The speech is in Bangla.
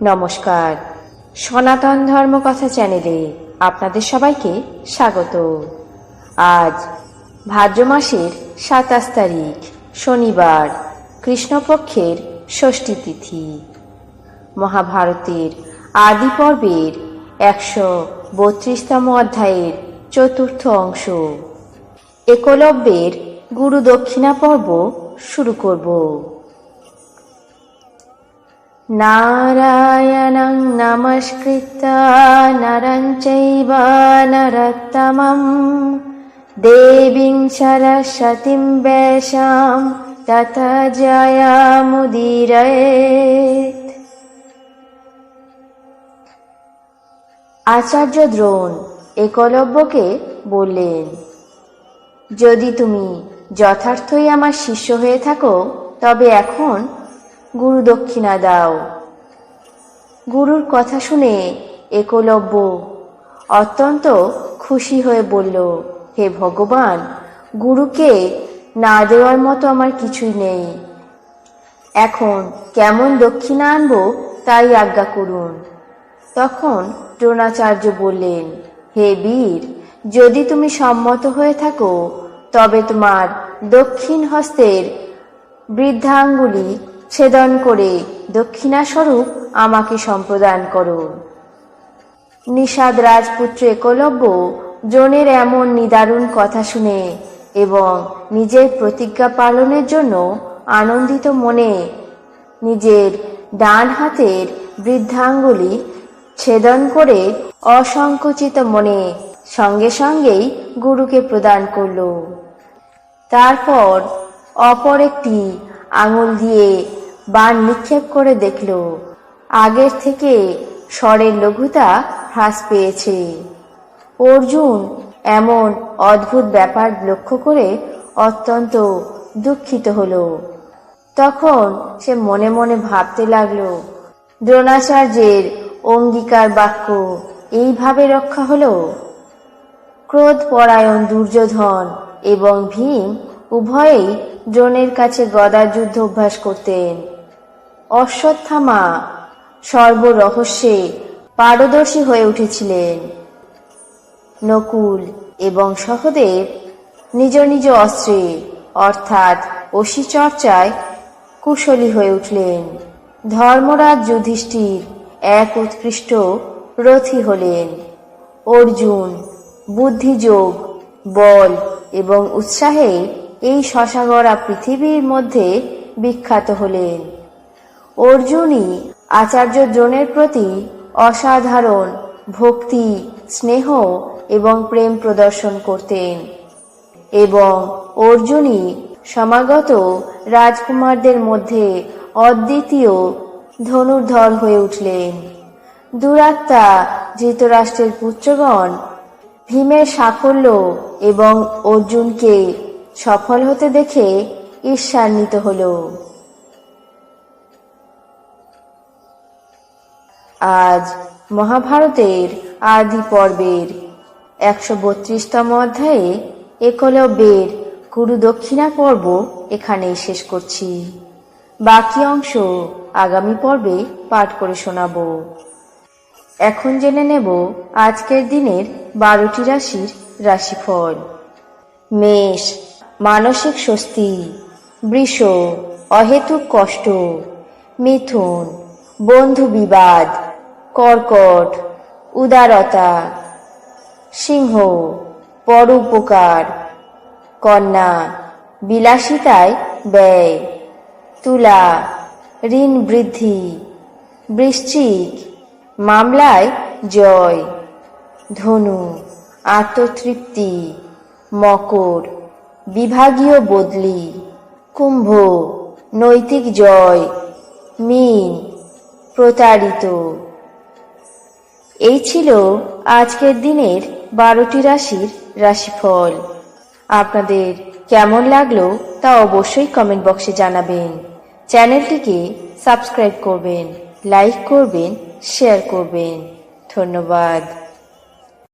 নমস্কার। সনাতন ধর্ম কথা চ্যানেলে আপনাদের সবাইকে স্বাগত। আজ ভাদ্র মাসের সাতাশ তারিখ, শনিবার, কৃষ্ণপক্ষের ষষ্ঠী তিথি। মহাভারতের আদি পর্বের একশো বত্রিশতম অধ্যায়ের চতুর্থ অংশ। একলব্যের গুরু দক্ষিণা পর্ব শুরু করব। নারায়ণং নমস্কৃত্য নরং চৈব নরোত্তমं দেবীং সরস্বতীং বেশাম তত জয়ামুদীরয়েত আচার্য দ্রোণ একলব্যকে বললেন, যদি তুমি যথার্থই আমার শিষ্য হয়ে থাকো, তবে এখন গুরু দক্ষিণা দাও। গুরুর কথা শুনে একলব্য অত্যন্ত খুশি হয়ে বলল, হে ভগবান, গুরুকে না দেওয়ার মতো আমার কিছুই নেই। এখন কেমন দক্ষিণা আনব তাই আজ্ঞা করুন। তখন দ্রোণাচার্য বললেন, হে বীর, যদি তুমি সম্মত হয়ে থাকো, তবে তোমার দক্ষিণ হস্তের বৃদ্ধাঙ্গুলি ছেদন করে দক্ষিণাস্বরূপ আমাকে সম্প্রদান করো। নিষাদ রাজপুত্র একলব্য জনের এমন নিদারুণ কথা শুনে এবং নিজের প্রতিজ্ঞা পালনের জন্য আনন্দিত মনে নিজের ডান হাতের বৃদ্ধাঙ্গুলি ছেদন করে অসংকুচিত মনে সঙ্গে সঙ্গেই গুরুকে প্রদান করল। তারপর অপর একটি আঙুল দিয়ে বান নিক্ষেপ করে দেখল, আগের থেকে স্বরের লঘুতা হ্রাস পেয়েছে। অর্জুন এমন অদ্ভুত ব্যাপার লক্ষ্য করে অত্যন্ত দুঃখিত হলো। তখন সে মনে মনে ভাবতে লাগল, দ্রোণাচার্যের অঙ্গীকার বাক্য এইভাবে রক্ষা হলো? ক্রোধ পরায়ণ দুর্যোধন এবং ভীম উভয়েই দ্রোণের কাছে গদা যুদ্ধ অভ্যাস করতেন। অশ্বত্থামা সর্বরহস্যে পারদর্শী হয়ে উঠেছিলেন। নকুল এবং সহদেব নিজ নিজ অস্ত্রে, অর্থাৎ অসি চর্চায় কুশলী হয়ে উঠলেন। ধর্মরাজ যুধিষ্ঠির এক উৎকৃষ্ট রথী হলেন। অর্জুন বুদ্ধিযোগ, বল এবং উৎসাহে এই শশাগড়া পৃথিবীর মধ্যে বিখ্যাত হলেন। অর্জুনই আচার্য দ্রোণের প্রতি অসাধারণ ভক্তি, স্নেহ এবং প্রেম প্রদর্শন করতেন এবং অর্জুনই সমাগত রাজকুমারদের মধ্যে অদ্বিতীয় ধনুর্ধর হয়ে উঠলেন। দুরাত্মা ধৃতরাষ্ট্রের পুত্রগণ ভীমের সাফল্য এবং অর্জুনকে সফল হতে দেখে ঈর্ষান্বিত হল। আজ মহাভারতের আদি পর্বের একশো বত্রিশতম অধ্যায়ে একলব্যের গুরু দক্ষিণা পর্ব এখানেই শেষ করছি। বাকি অংশ আগামী পর্বে পাঠ করে শোনাবো। এখন জেনে নেব আজকের দিনের বারোটি রাশির রাশিফল। মেষ মানসিক স্বস্তি, বৃষ, অহেতুক কষ্ট, মিথুন, বন্ধু বিবাদ, কর্কট, উদারতা, সিংহ পরোপকার কন্যা, বিলাসিতায় ব্যয়, তুলা, ঋণ বৃদ্ধি, বৃশ্চিক, মামলায় জয়, ধনু, আত্মতৃপ্তি, মকর। বিভাগীয় বদলি, কুম্ভ, নৈতিক জয়, মিন, প্রতারিত। এই ছিল আজকের দিনের বারোটি রাশির রাশিফল। আপনাদের কেমন লাগল তা অবশ্যই কমেন্ট বক্সে জানাবেন। চ্যানেলটিকে সাবস্ক্রাইব করবেন লাইক করবেন শেয়ার করবেন। ধন্যবাদ।